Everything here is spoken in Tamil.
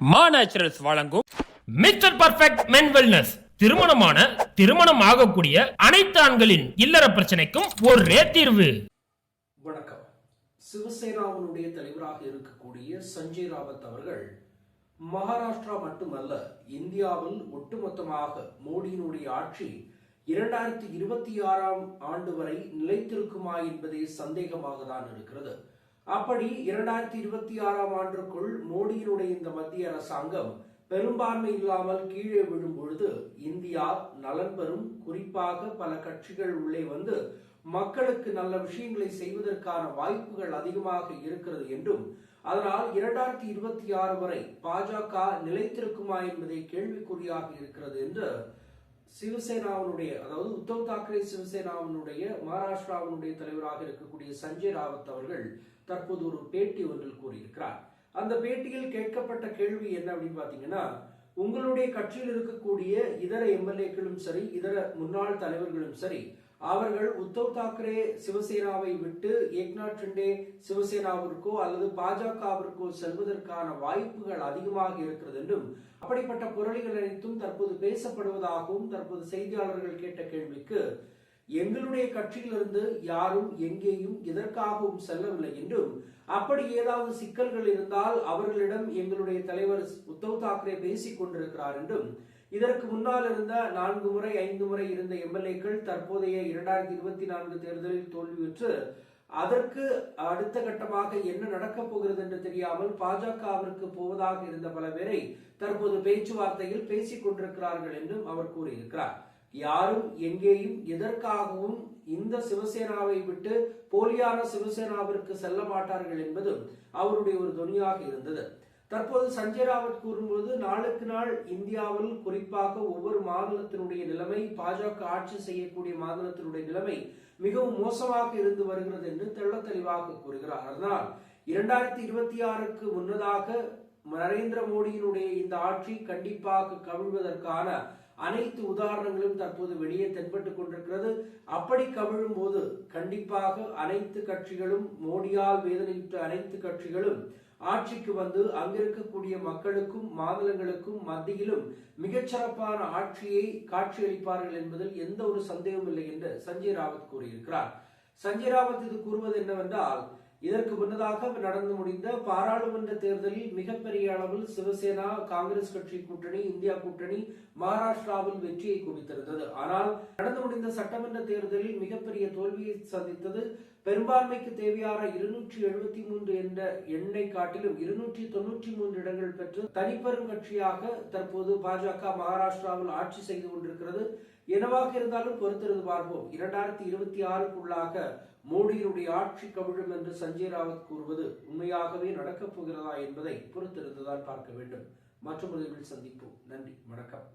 மா நேச்சுரல்ஸ் வழங்கும் மிஸ்டர் பர்ஃபெக்ட் மென் வெல்னஸ் திருமணமான திருமணம் ஆகக்கூடிய அனைத்து ஆண்களின் இல்லற பிரச்சனைக்கும் ஒரே தீர்வு. வணக்கம். சிவசேனாவினுடைய தலைவராக இருக்கக்கூடிய சஞ்சய் ராவத் அவர்கள் மகாராஷ்டிரா மட்டுமல்ல இந்தியாவில் ஒட்டுமொத்தமாக மோடியினுடைய ஆட்சி இரண்டாயிரத்தி இருபத்தி ஆறாம் ஆண்டு வரை நிலைத்திருக்குமா என்பதே சந்தேகமாக தான் இருக்கிறது. அப்படி இரண்டாயிரத்தி இருபத்தி ஆறாம் ஆண்டுக்குள் மோடியினுடைய இந்த மத்திய அரசாங்கம் பெரும்பான்மை இல்லாமல் கீழே விழும் பொழுது இந்தியா நலன் பெறும். குறிப்பாக பல கட்சிகள் உள்ளே வந்து மக்களுக்கு நல்ல விஷயங்களை செய்வதற்கான வாய்ப்புகள் அதிகமாக இருக்கிறது என்றும் அதனால் இரண்டாயிரத்தி இருபத்தி ஆறு வரை பாஜக நிலைத்திருக்குமா என்பதை கேள்விக்குறியாக இருக்கிறது என்று சிவசேனாவினுடைய அதாவது உத்தவ் தாக்கரே சிவசேனாவினுடைய மகாராஷ்டிராவினுடைய தலைவராக இருக்கக்கூடிய சஞ்சய் ராவத் அவர்கள் தற்போது ஒரு பேட்டி ஒன்றில் கூறியிருக்கிறார். அந்த பேட்டியில் கேட்கப்பட்ட கேள்வி என்ன அப்படின்னு பாத்தீங்கன்னா உங்களுடைய கட்சியில் இருக்கக்கூடிய இதர எம்எல்ஏக்களும் சரி இதர முன்னாள் தலைவர்களும் சரி அவர்கள் உத்தவ் தாக்கரே சிவசேனாவை விட்டு ஏக்நாத் ஷிண்டே சிவசேனாவிற்கோ அல்லது பாஜகவிற்கோ செல்வதற்கான வாய்ப்புகள் அதிகமாக இருக்கிறது என்றும் அப்படிப்பட்ட புரளிகள் அனைத்தும் தற்போது பேசப்படுவதாகவும் தற்போது செய்தியாளர்கள் கேட்ட கேள்விக்கு எங்களுடைய கட்சியிலிருந்து யாரும் எங்கேயும் எதற்காகவும் செல்லவில்லை என்றும் அப்படி ஏதாவது சிக்கல்கள் இருந்தால் அவர்களிடம் எங்களுடைய தலைவர் உத்தவ் தாக்கரே பேசிக் கொண்டிருக்கிறார் என்றும் இதற்கு முன்னால் இருந்த நான்கு முறை ஐந்து முறை இருந்த எம்எல்ஏக்கள் தற்போதைய இரண்டாயிரத்தி இருபத்தி நான்கு தேர்தலில் தோல்வியுற்று அதற்கு அடுத்த கட்டமாக என்ன நடக்கப் போகிறது என்று தெரியாமல் பாஜகவிற்கு போவதாக இருந்த பல பேரை தற்போது பேச்சுவார்த்தையில் பேசிக் கொண்டிருக்கிறார்கள் என்றும் அவர் கூறியிருக்கிறார். யாரும் எங்கேயும் எதற்காகவும் இந்த சிவசேனாவை விட்டு போலியான சிவசேனாவிற்கு செல்ல மாட்டார்கள் என்பதும் அவருடைய ஒரு துணியாக இருந்தது. தற்போது சஞ்சய் ராவத் கூறும்போது நாளுக்கு நாள் இந்தியாவில் குறிப்பாக ஒவ்வொரு மாநிலத்தினுடைய நிலைமை பாஜக ஆட்சி செய்யக்கூடிய மாநிலத்தினுடைய நிலைமை மிகவும் மோசமாக இருந்து வருகிறது என்று தெள்ள தெளிவாக கூறுகிறார். அதனால் இரண்டாயிரத்தி இருபத்தி ஆறுக்கு முன்னதாக நரேந்திர மோடியினுடைய இந்த ஆட்சி கண்டிப்பாக கவிழ்வதற்கான அனைத்து உதாரணங்களும் தற்போது வெளியே தென்பட்டுக் கொண்டிருக்கிறது. அப்படி கவிழும் போது கண்டிப்பாக அனைத்து கட்சிகளும் மோடியால் வேதனையுற்ற அனைத்து கட்சிகளும் ஆட்சிக்கு வந்து அங்கிருக்கக்கூடிய மக்களுக்கும் மாநிலங்களுக்கும் மத்தியிலும் மிகச்சிறப்பான ஆட்சியை காட்சியளிப்பார்கள் என்பதில் எந்த ஒரு சந்தேகமும் இல்லை என்று சஞ்சய் ராவத் கூறியிருக்கிறார். சஞ்சய் ராவத் இது கூறுவது என்னவென்றால் இதற்கு முன்னதாக நடந்து முடிந்த பாராளுமன்ற தேர்தலில் மிகப்பெரிய அளவில் சிவசேனா காங்கிரஸ் கட்சி கூட்டணி இந்தியா கூட்டணி மகாராஷ்டிராவில் வெற்றியை குவித்திருந்தது. ஆனால் நடந்து முடிந்த சட்டமன்ற தேர்தலில் மிகப்பெரிய தோல்வியை சந்தித்தது பெரும்பான்மைக்கு தேவையான இருநூற்றி எழுபத்தி மூன்று என்ற எண்ணை காட்டிலும் இருநூற்றி தொன்னூற்றி மூன்று இடங்கள் பெற்று தனிப்பெரும் கட்சியாக தற்போது பாஜக மகாராஷ்டிராவில் ஆட்சி செய்து கொண்டிருக்கிறது. என்னவாக இருந்தாலும் பொறுத்திருந்து பார்ப்போம். இரண்டாயிரத்தி இருபத்தி ஆறுக்குள்ளாக மோடியினுடைய ஆட்சி கவிழும் என்று சஞ்சய் ராவத் கூறுவது உண்மையாகவே நடக்கப் போகிறதா என்பதை பொறுத்திருந்துதான் பார்க்க வேண்டும். மற்றொரு சந்திப்போம். நன்றி. வணக்கம்.